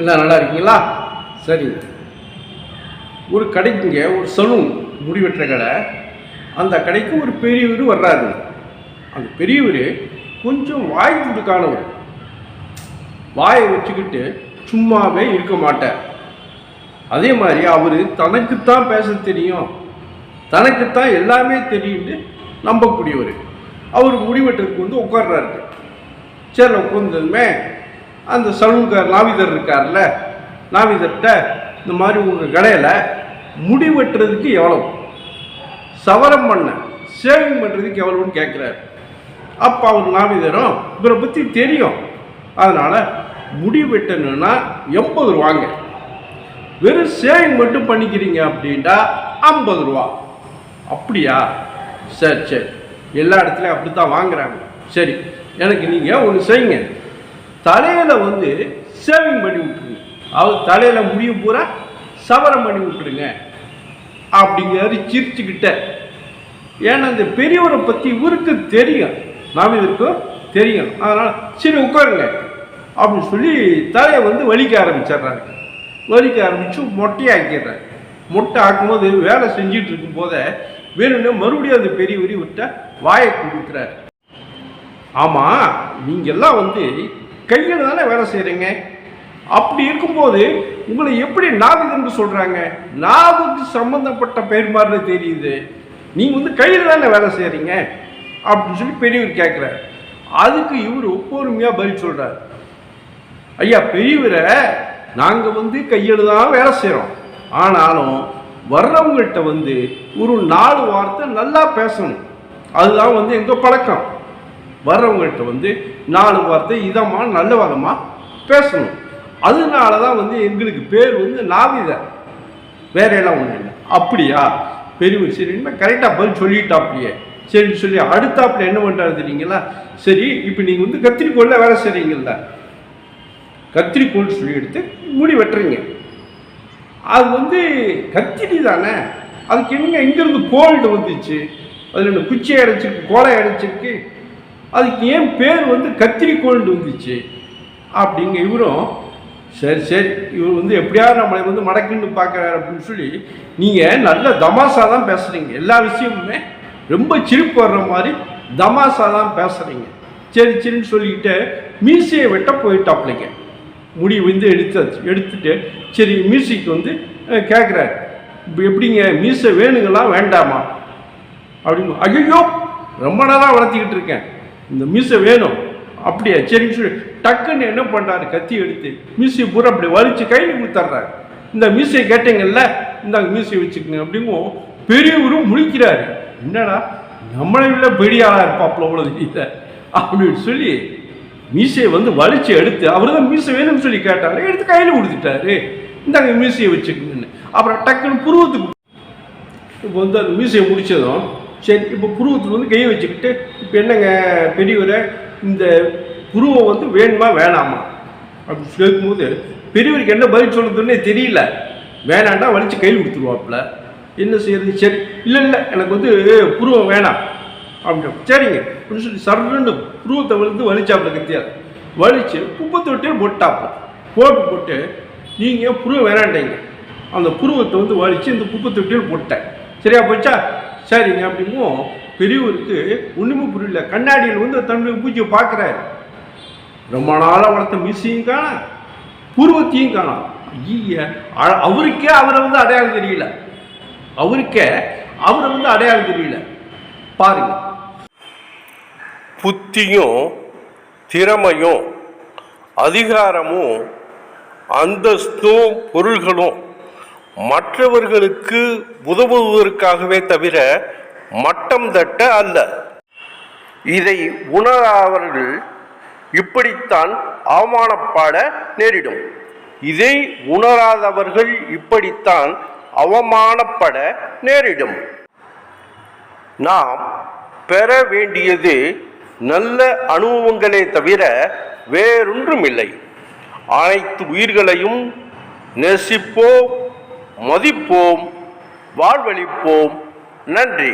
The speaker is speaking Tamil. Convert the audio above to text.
எல்லாம் நல்லா இருக்கீங்களா? சரிங்க ஒரு கடைக்குங்க ஒரு சலூன் முடி வெட்டுற கடை. அந்த கடைக்கு ஒரு பெரியவர் வர்றாரு. அந்த பெரியவர் கொஞ்சம் வாய் துடுக்கானவர் வாயை வச்சுக்கிட்டு சும்மாவே இருக்க மாட்டார். அதே மாதிரி அவர் தனக்குத்தான் பேச தெரியும். தனக்குத்தான் எல்லாமே தெரியும்னு நம்பக்கூடியவர். அவர் முடிவெட்டுறதுக்கு வந்து உட்கார்றாரு. சரி உட்கார்ந்ததுமே அந்த சலூன்கார் நாவிதர் இருக்கார்ல நாவிதர்கிட்ட இந்த மாதிரி உங்கள் கடையில் முடி வெட்டுறதுக்கு எவ்வளவு? சவரம் பண்ண சேவிங் பண்ணுறதுக்கு எவ்வளோன்னு கேட்குறாரு அப்போ அவர் நாவிதரும் இவரை பற்றி தெரியும். அதனால் முடி வெட்டணும்னா எண்பது ரூபாங்க. வெறும் சேவிங் மட்டும் பண்ணிக்கிறீங்க அப்படின்ட்டா ஐம்பது ரூபா. அப்படியா? சரி சரி. எல்லா இடத்துலையும் அப்படி தான் வாங்குறாங்க. சரி எனக்கு நீங்கள் ஒன்று செய்யுங்க. தலையில் வந்து சேவிங் பண்ணி விட்டுருங்க அவர் தலையில் முடிய பூரா சவரம் பண்ணி விட்டுருங்க. அப்படிங்கிறது சிரிச்சுக்கிட்ட. ஏன்னா இந்த பெரியவரை பற்றி இவருக்கு தெரியும். நாம் இதற்கும் தெரியும். அதனால் சரி உட்காருங்க. அப்படின்னு சொல்லி தலையை வந்து வலிக்க ஆரம்பிச்சிடுறாரு. வலிக்க ஆரம்பித்து மொட்டையாக்கிடுறாரு மொட்டை ஆக்கும்போது வேலை செஞ்சுட்டு இருக்கும் போதே வேணும்னா மறுபடியும் அந்த பெரியவரி விட்ட வாயை கொடுக்குறாரு. ஆமாம் நீங்கள்லாம் வந்து கையில் தானே வேலை செய்கிறீங்க அப்படி இருக்கும்போது உங்களை எப்படி நாவிதன்னு சொல்கிறாங்க நாவுக்கு சம்மந்தப்பட்ட பெயர் மாதிரி தெரியுது. நீங்கள் வந்து கையில் தானே வேலை செய்கிறீங்க அப்படின்னு சொல்லி பெரியவர் கேட்குறாரு அதுக்கு இவர் ஒப்பொருமையாக பதில் சொல்கிறார் ஐயா பெரியவரை நாங்கள் வந்து கையில் தான் வேலை செய்கிறோம் ஆனாலும் வர்றவங்கள்ட்ட வந்து ஒரு நாலு வார்த்தை நல்லா பேசணும். அதுதான் வந்து எங்கள் பழக்கம். வர்றவங்கள்கிட்ட வந்து நாலு வார்த்தை இதமாக நல்ல விதமாக பேசணும். அதனால தான் வந்து எங்களுக்கு பேர் வந்து நாவிதர் வேற எல்லாம் ஒன்றும் இல்லை. அப்படியா? பெரியவர் சரி கரெக்டாக பதில் சொல்லிட்டாப்லையே. சரின்னு சொல்லி அடுத்தாப்புல என்ன பண்ணுறாரு தெரியுங்களா? சரி இப்போ நீங்கள் வந்து கத்திரிக்கோளில் வேலை செய்கிறீங்கள கத்திரிக்கோள் சொல்லி எடுத்து முடி வெட்டுறீங்க. அது வந்து கத்திரி தானே? அதுக்கு என்னங்க எங்கேருந்து கோல்டு வந்துச்சு? அதில் குச்சியை குச்சி அடைச்சிருக்கு கோலை அடைச்சிருக்கு? அதுக்கு ஏன் பேர் வந்து கத்திரிக்கோள்னு வந்துச்சு? அப்படிங்க இவரும் சரி சரி இவர் வந்து எப்படியாவது நம்மளை வந்து மடக்குன்னு பார்க்குறாரு அப்படின்னு சொல்லி நீங்கள் நல்ல தமாசா தான் பேசுகிறீங்க எல்லா விஷயமுமே ரொம்ப சிரிப்பு வர்ற மாதிரி தமாசா தான் பேசுகிறீங்க சரி சரின்னு சொல்லிக்கிட்டு மீசையை வெட்ட போயிட்டாப்லைங்க. முடி வந்து எடுத்தாச்சு. எடுத்துட்டு சரி மியூசிக் வந்து கேட்குறாரு இப்போ எப்படிங்க மீசை வேணுங்களா வேண்டாமா? அப்படின்னு ஐயோ ரொம்ப நேரம் வளர்த்திக்கிட்டு இருக்கேன். இந்த மீசை வேணும். அப்படியா சரின்னு சொல்லி டக்குன்னு என்ன பண்ணுறாரு கத்தி எடுத்து மீசையை பூரா அப்படி வலிச்சு கையில் கொடுத்துட்றாரு. இந்த மீசையை கேட்டீங்கல்ல இந்தாங்க மீசையை வச்சுக்கோங்க அப்படிங்கும் பெரியவரும் முழிக்கிறாரு. என்னடா நம்மளை விட பெரிய ஆளாக இருப்பாப்புல அவ்வளோ அப்படின்னு சொல்லி மீசையை வந்து வலிச்சு எடுத்து அவர் தான் மீசை வேணும்னு சொல்லி கேட்டாரு. எடுத்து கையில் கொடுத்துட்டாரு. இந்தாங்க மீசையை வச்சுக்கணுன்னு அப்புறம் டக்குன்னு புருவத்துக்கு இப்போ வந்து அந்த மீசையை முடிச்சதும் சரி இப்போ புருவத்தில் வந்து கையை வச்சுக்கிட்டு இப்போ என்னங்க பெரியவரை இந்த புருவம் வந்து வேணுமா வேணாமா? அப்படின்னு கேட்கும்போது பெரியவருக்கு என்ன பதில் சொல்லுதுன்னே தெரியல. வேணாண்டா வலிச்சு கையில் கொடுத்துருவாப்புல. என்ன செய்யறது? சரி இல்லை இல்லை எனக்கு வந்து புருவம் வேணாம். அப்படின்னு சரிங்க. அப்படின்னு சொல்லி சரண்டு புருவத்தை வந்து வலிச்சாப்புல கத்தியா வலிச்சு குப்பை தொட்டியில் போட்டு போட்டு நீங்கள் புருவம் வேணாண்டீங்க. அந்த புருவத்தை வந்து வலிச்சு இந்த குப்பத்தொட்டியில் போட்டேன். சரியா போச்சா? சரிங்க அப்படிங்கும் பெரியவருக்கு ஒன்றுமே புரியல. கண்ணாடியில் வந்து தன்னுடைய பூஜையை பார்க்குறாரு. ரொம்ப நாளாக வளர்த்த மிஸ்ஸையும் காணும் பூர்வத்தையும் காணோம் ஐய அ- அவருக்கே அவரை வந்து அடையாளம் தெரியல. அவருக்கே அவரை வந்து அடையாளம் தெரியல. பாருங்க. புத்தியும் திறமையும் அதிகாரமும் அந்தஸ்தும் பொருள்களும் மற்றவர்களுக்கு உதவுவதற்காகவே தவிர மட்டம் தட்ட அல்ல. இதை உணராதவர்கள் இப்படித்தான் அவமானப்பட நேரிடும். இதை உணராதவர்கள் இப்படித்தான் அவமானப்பட நேரிடும். நாம் பெற வேண்டியது நல்ல அனுபவங்களே தவிர வேறொன்றுமில்லை. அனைத்து உயிர்களையும் நேசிப்போம். மதிப்போம் வாழ்வழிப்போம் நன்றி.